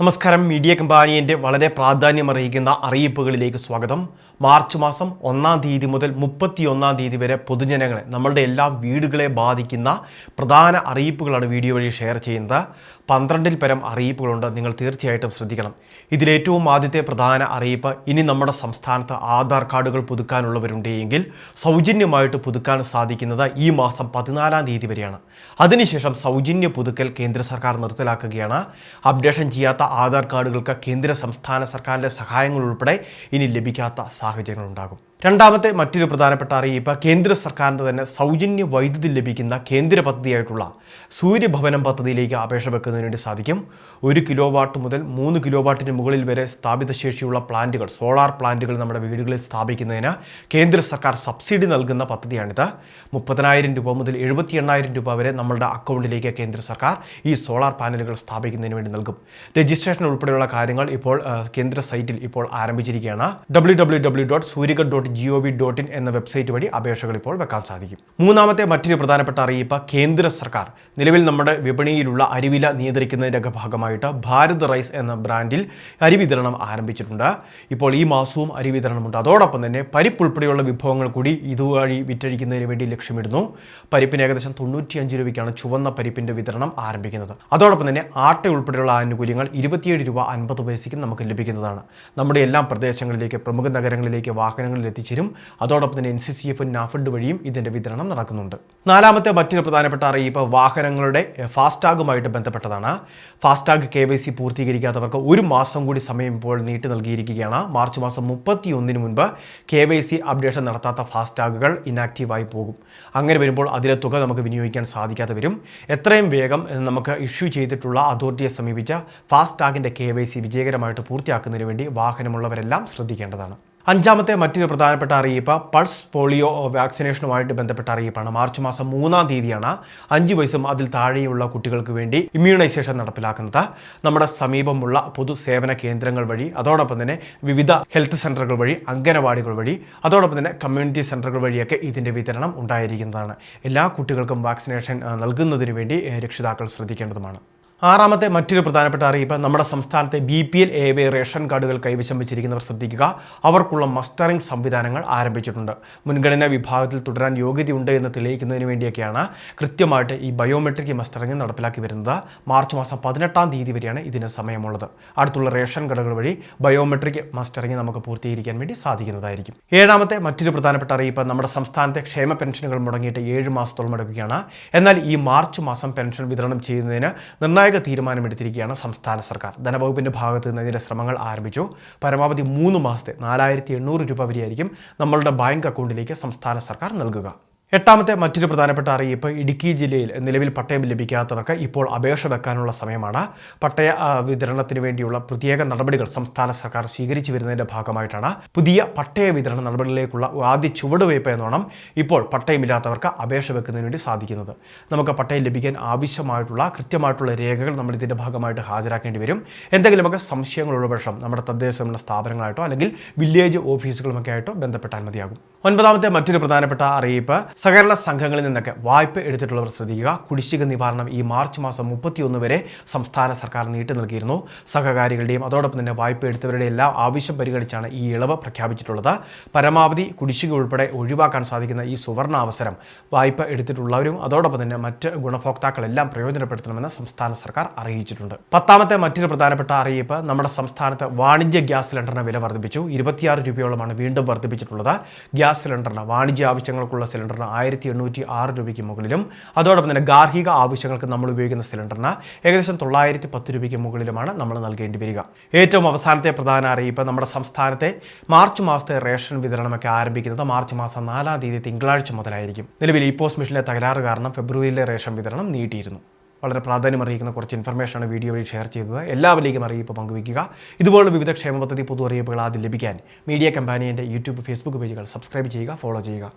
നമസ്കാരം. മീഡിയ കമ്പാനിയന്റെ വളരെ പ്രാധാന്യം പ്രാധാന്യമറിയിക്കുന്ന അറിയിപ്പുകളിലേക്ക് സ്വാഗതം. മാർച്ച് മാസം ഒന്നാം തീയതി മുതൽ മുപ്പത്തിയൊന്നാം തീയതി വരെ പൊതുജനങ്ങളെ നമ്മളുടെ എല്ലാ വീടുകളെ ബാധിക്കുന്ന പ്രധാന അറിയിപ്പുകളാണ് വീഡിയോ വഴി ഷെയർ ചെയ്യുന്നത്. പന്ത്രണ്ടിൽ പരം അറിയിപ്പുകളുണ്ട്. നിങ്ങൾ തീർച്ചയായിട്ടും ശ്രദ്ധിക്കണം. ഇതിലേറ്റവും ആദ്യത്തെ പ്രധാന അറിയിപ്പ് ഇനി നമ്മുടെ സംസ്ഥാനത്ത് ആധാർ കാർഡുകൾ പുതുക്കാനുള്ളവരുണ്ടെങ്കിൽ സൗജന്യമായിട്ട് പുതുക്കാൻ സാധിക്കുന്നത് ഈ മാസം പതിനാലാം തീയതി വരെയാണ്. അതിനുശേഷം സൗജന്യ പുതുക്കൽ കേന്ദ്ര സർക്കാർ നിർത്തലാക്കുകയാണ്. അപ്ഡേഷൻ ചെയ്യാത്ത ആധാർ കാർഡുകൾക്ക് കേന്ദ്ര സംസ്ഥാന സർക്കാരിന്റെ സഹായങ്ങൾ ഉൾപ്പെടെ ഇനി ലഭിക്കാത്ത സാഹചര്യങ്ങളുണ്ടാകും. രണ്ടാമത്തെ മറ്റൊരു പ്രധാനപ്പെട്ട അറിയിപ്പ് കേന്ദ്ര സർക്കാരിന്റെ തന്നെ സൗജന്യ വൈദ്യുതി ലഭിക്കുന്ന കേന്ദ്ര പദ്ധതിയായിട്ടുള്ള സൂര്യഭവനം പദ്ധതിയിലേക്ക് അപേക്ഷ വെക്കുന്നതിന് വേണ്ടി സാധിക്കും. ഒരു കിലോ വാട്ട് മുതൽ മൂന്ന് കിലോ വാട്ടിന് മുകളിൽ വരെ സ്ഥാപിത ശേഷിയുള്ള പ്ലാന്റുകൾ സോളാർ പ്ലാന്റുകൾ നമ്മുടെ വീടുകളിൽ സ്ഥാപിക്കുന്നതിന് കേന്ദ്ര സർക്കാർ സബ്സിഡി നൽകുന്ന പദ്ധതിയാണിത്. മുപ്പതിനായിരം രൂപ മുതൽ എഴുപത്തി എണ്ണായിരം രൂപ വരെ നമ്മളുടെ അക്കൗണ്ടിലേക്ക് കേന്ദ്ര സർക്കാർ ഈ സോളാർ പാനലുകൾ സ്ഥാപിക്കുന്നതിന് വേണ്ടി നൽകും. രജിസ്ട്രേഷൻ ഉൾപ്പെടെയുള്ള കാര്യങ്ങൾ ഇപ്പോൾ കേന്ദ്ര സൈറ്റിൽ ഇപ്പോൾ ആരംഭിച്ചിരിക്കുകയാണ്. W W W dot Suryaghar dot G O V dot in എന്ന വെബ്സൈറ്റ് വഴി അപേക്ഷകൾ ഇപ്പോൾ വെക്കാൻ സാധിക്കും. മൂന്നാമത്തെ മറ്റൊരു പ്രധാനപ്പെട്ട അറിയിപ്പ് കേന്ദ്ര സർക്കാർ. നിലവിൽ നമ്മുടെ വിപണിയിലുള്ള അരിവില നിയന്ത്രിക്കുന്നതിന്റെ ഭാഗമായിട്ട് ഭാരത് റൈസ് എന്ന ബ്രാൻഡിൽ അരി വിതരണം ആരംഭിച്ചിട്ടുണ്ട്. ഇപ്പോൾ ഈ മാസവും അരി വിതരണമുണ്ട്. അതോടൊപ്പം തന്നെ പരിപ്പ് ഉൾപ്പെടെയുള്ള വിഭവങ്ങൾ കൂടി ഇതുവഴി വിറ്റഴിക്കുന്നതിന് വേണ്ടി ലക്ഷ്യമിടുന്നു. പരിപ്പിന് ഏകദേശം തൊണ്ണൂറ്റിയഞ്ച് രൂപയ്ക്കാണ് ചുവന്ന പരിപ്പിന്റെ വിതരണം ആരംഭിക്കുന്നത്. അതോടൊപ്പം തന്നെ ആട്ട ഉൾപ്പെടെയുള്ള ആനുകൂല്യങ്ങൾ ഇരുപത്തിയേഴ് രൂപ അൻപത് പൈസയ്ക്ക് നമുക്ക് ലഭിക്കുന്നതാണ്. നമ്മുടെ എല്ലാ പ്രദേശങ്ങളിലേക്ക് പ്രമുഖ നഗരങ്ങളിലേക്ക് വാഹനങ്ങളിൽ എത്തിച്ചേരും. അതോടൊപ്പം തന്നെ N C C F NAFED വഴിയും ഇതിന്റെ വിതരണം നടക്കുന്നുണ്ട്. നാലാമത്തെ മറ്റൊരു പ്രധാനപ്പെട്ട അറിയിപ്പ് വാഹനങ്ങളുടെ ഫാസ്ടാഗുമായിട്ട് ബന്ധപ്പെട്ടതാണ്. ഫാസ്ടാഗ് കെ വൈ സി പൂർത്തീകരിക്കാത്തവർക്ക് ഒരു മാസം കൂടി സമയം ഇപ്പോൾ നീട്ടി നൽകിയിരിക്കുകയാണ്. മാർച്ച് മാസം മുപ്പത്തി ഒന്നിന് മുൻപ് കെ വൈ സി അപ്ഡേഷൻ നടത്താത്ത ഫാസ്ടാഗുകൾ ഇനാക്റ്റീവായി പോകും. അങ്ങനെ വരുമ്പോൾ അതിലെ തുക നമുക്ക് വിനിയോഗിക്കാൻ സാധിക്കാതെ വരും. എത്രയും വേഗം നമുക്ക് ഇഷ്യൂ ചെയ്തിട്ടുള്ള അതോറിറ്റിയെ സമീപിച്ച ഫാസ്ടാഗിന്റെ കെ വൈ സി വിജയകരമായിട്ട് പൂർത്തിയാക്കുന്നതിന് വേണ്ടി വാഹനമുള്ളവരെല്ലാം ശ്രദ്ധിക്കേണ്ടതാണ്. അഞ്ചാമത്തെ മറ്റൊരു പ്രധാനപ്പെട്ട അറിയിപ്പ് പൾസ് പോളിയോ വാക്സിനേഷനുമായിട്ട് ബന്ധപ്പെട്ട അറിയിപ്പാണ്. മാർച്ച് മാസം മൂന്നാം തീയതിയാണ് അഞ്ച് വയസ്സും അതിൽ താഴെയുള്ള കുട്ടികൾക്ക് വേണ്ടി ഇമ്മ്യൂണൈസേഷൻ നടപ്പിലാക്കുന്നത്. നമ്മുടെ സമീപമുള്ള പൊതുസേവന കേന്ദ്രങ്ങൾ വഴി അതോടൊപ്പം തന്നെ വിവിധ ഹെൽത്ത് സെന്ററുകൾ വഴി അംഗനവാടികൾ വഴി അതോടൊപ്പം തന്നെ കമ്മ്യൂണിറ്റി സെന്ററുകൾ വഴിയൊക്കെ ഇതിന്റെ വിതരണം ഉണ്ടായിരിക്കുന്നതാണ്. എല്ലാ കുട്ടികൾക്കും വാക്സിനേഷൻ നൽകുന്നതിന് വേണ്ടി രക്ഷിതാക്കൾ ശ്രദ്ധിക്കേണ്ടതുമാണ്. ആറാമത്തെ മറ്റൊരു പ്രധാനപ്പെട്ട അറിയിപ്പ് നമ്മുടെ സംസ്ഥാനത്തെ B P L A V ration കാർഡുകൾ കൈവശം വെച്ചിരിക്കുന്നവർ ശ്രദ്ധിക്കുക. അവർക്കുള്ള മസ്റ്ററിംഗ് സംവിധാനങ്ങൾ ആരംഭിച്ചിട്ടുണ്ട്. മുൻഗണനാ വിഭാഗത്തിൽ തുടരാൻ യോഗ്യതയുണ്ട് എന്ന് തെളിയിക്കുന്നതിന് വേണ്ടിയൊക്കെയാണ് കൃത്യമായിട്ട് ഈ ബയോമെട്രിക് മസ്റ്ററിംഗ് നടപ്പിലാക്കി വരുന്നത്. മാർച്ച് മാസം പതിനെട്ടാം തീയതി വരെയാണ് ഇതിന് സമയമുള്ളത്. അടുത്തുള്ള റേഷൻ കടകൾ വഴി ബയോമെട്രിക് മസ്റ്ററിംഗ് നമുക്ക് പൂർത്തീകരിക്കാൻ വേണ്ടി സാധിക്കുന്നതായിരിക്കും. ഏഴാമത്തെ മറ്റൊരു പ്രധാനപ്പെട്ട അറിയിപ്പ് നമ്മുടെ സംസ്ഥാനത്തെ ക്ഷേമ പെൻഷനുകൾ മുടങ്ങിയിട്ട് ഏഴ് മാസത്തോളം എടുക്കുകയാണ് എന്നാൽ ഈ മാർച്ച് മാസം പെൻഷൻ വിതരണം ചെയ്യുന്നതിന് നിർണായക തീരുമാനമെടുത്തിരിക്കുകയാണ് സംസ്ഥാന സർക്കാർ. ധനവകുപ്പിന്റെ ഭാഗത്ത് നിന്ന് ഇതിന്റെ ശ്രമങ്ങൾ ആരംഭിച്ചു. പരമാവധി മൂന്ന് മാസത്തെ നാലായിരത്തി രൂപ വരെയായിരിക്കും നമ്മളുടെ ബാങ്ക് അക്കൗണ്ടിലേക്ക് സംസ്ഥാന സർക്കാർ നൽകുക. എട്ടാമത്തെ മറ്റൊരു പ്രധാനപ്പെട്ട അറിയിപ്പ് ഇടുക്കി ജില്ലയിൽ നിലവിൽ പട്ടയം ലഭിക്കാത്തവർക്ക് ഇപ്പോൾ അപേക്ഷ വെക്കാനുള്ള സമയമാണ്. പട്ടയ വിതരണത്തിന് വേണ്ടിയുള്ള പ്രത്യേക നടപടികൾ സംസ്ഥാന സർക്കാർ സ്വീകരിച്ചു വരുന്നതിന്റെ ഭാഗമായിട്ടാണ്. പുതിയ പട്ടയ വിതരണ നടപടികളിലേക്കുള്ള ആദ്യ ചുവടുവയ്പ് എന്നോണം ഇപ്പോൾ പട്ടയമില്ലാത്തവർക്ക് അപേക്ഷ വെക്കുന്നതിന് വേണ്ടി സാധിക്കുന്നത്. നമുക്ക് പട്ടയം ലഭിക്കാൻ ആവശ്യമായിട്ടുള്ള കൃത്യമായിട്ടുള്ള രേഖകൾ നമ്മൾ ഇതിന്റെ ഭാഗമായിട്ട് ഹാജരാക്കേണ്ടി വരും. എന്തെങ്കിലുമൊക്കെ സംശയങ്ങളുള്ള പക്ഷം നമ്മുടെ തദ്ദേശ സ്ഥാപനങ്ങളായിട്ടോ അല്ലെങ്കിൽ വില്ലേജ് ഓഫീസുകളുമൊക്കെ ആയിട്ടോ ബന്ധപ്പെട്ടാൽ മതിയാകും. ഒൻപതാമത്തെ മറ്റൊരു പ്രധാനപ്പെട്ട അറിയിപ്പ്. സഹകരണ സംഘങ്ങളിൽ നിന്നൊക്കെ വായ്പ എടുത്തിട്ടുള്ളവർ ശ്രദ്ധിക്കുക. കുടിശ്ശിക നിവാരണം ഈ മാർച്ച് മാസം മുപ്പത്തിയൊന്ന് വരെ സംസ്ഥാന സർക്കാർ നീട്ടി നൽകിയിരുന്നു. സഹകാരികളുടെയും അതോടൊപ്പം തന്നെ വായ്പ എടുത്തവരുടെ എല്ലാം ആവശ്യം പരിഗണിച്ചാണ് ഈ ഇളവ് പ്രഖ്യാപിച്ചിട്ടുള്ളത്. പരമാവധി കുടിശ്ശിക ഉൾപ്പെടെ ഒഴിവാക്കാൻ സാധിക്കുന്ന ഈ സുവർണ അവസരം വായ്പ എടുത്തിട്ടുള്ളവരും അതോടൊപ്പം തന്നെ മറ്റ് ഗുണഭോക്താക്കളെല്ലാം പ്രയോജനപ്പെടുത്തണമെന്ന് സംസ്ഥാന സർക്കാർ അറിയിച്ചിട്ടുണ്ട്. പത്താമത്തെ മറ്റൊരു പ്രധാനപ്പെട്ട അറിയിപ്പ് നമ്മുടെ സംസ്ഥാനത്ത് വാണിജ്യ ഗ്യാസ് സിലിണ്ടറിന് വില വർദ്ധിപ്പിച്ചു. ഇരുപത്തിയാറ് രൂപയോളമാണ് വീണ്ടും വർദ്ധിപ്പിച്ചിട്ടുള്ളത്. ഗ്യാസ് സിലിണ്ടറിന് വാണിജ്യ ആവശ്യങ്ങൾക്കുള്ള സിലിണ്ടറിന് ആയിരത്തി എണ്ണൂറ്റി ആറ് രൂപയ്ക്ക് മുകളിലും അതോടൊപ്പം തന്നെ ഗാർഹിക ആവശ്യങ്ങൾക്ക് നമ്മൾ ഉപയോഗിക്കുന്ന സിലിണ്ടറിന് ഏകദേശം തൊള്ളായിരത്തി പത്ത് രൂപയ്ക്ക് മുകളിലുമാണ് നമ്മൾ നൽകേണ്ടി വരിക. ഏറ്റവും അവസാനത്തെ പ്രധാന അറിയിപ്പ് നമ്മുടെ സംസ്ഥാനത്തെ മാർച്ച് മാസത്തെ റേഷൻ വിതരണമൊക്കെ ആരംഭിക്കുന്നത് മാർച്ച് മാസം നാലാം തീയതി തിങ്കളാഴ്ച മുതലായിരിക്കും. നിലവിൽ ഈ പോസ്റ്റ് മെഷീനിലെ തകരാറ് കാരണം ഫെബ്രുവരിയിലെ റേഷൻ വിതരണം നീട്ടിയിരുന്നു. വളരെ പ്രാധാന്യം അറിയിക്കുന്ന കുറച്ച് ഇൻഫർമേഷനാണ് വീഡിയോ വഴി ഷെയർ ചെയ്തത്. എല്ലാവരിലേക്കും അറിയിപ്പ് പങ്കുവയ്ക്കുക. ഇതുപോലുള്ള വിവിധ ക്ഷേമ പദ്ധതി പൊതു അറിയിപ്പുകൾ ആദ്യം ലഭിക്കാൻ മീഡിയ കമ്പാനിയുടെ യൂട്യൂബ് ഫേസ്ബുക്ക് പേജുകൾ സബ്സ്ക്രൈബ് ചെയ്യുക ഫോളോ ചെയ്യുക.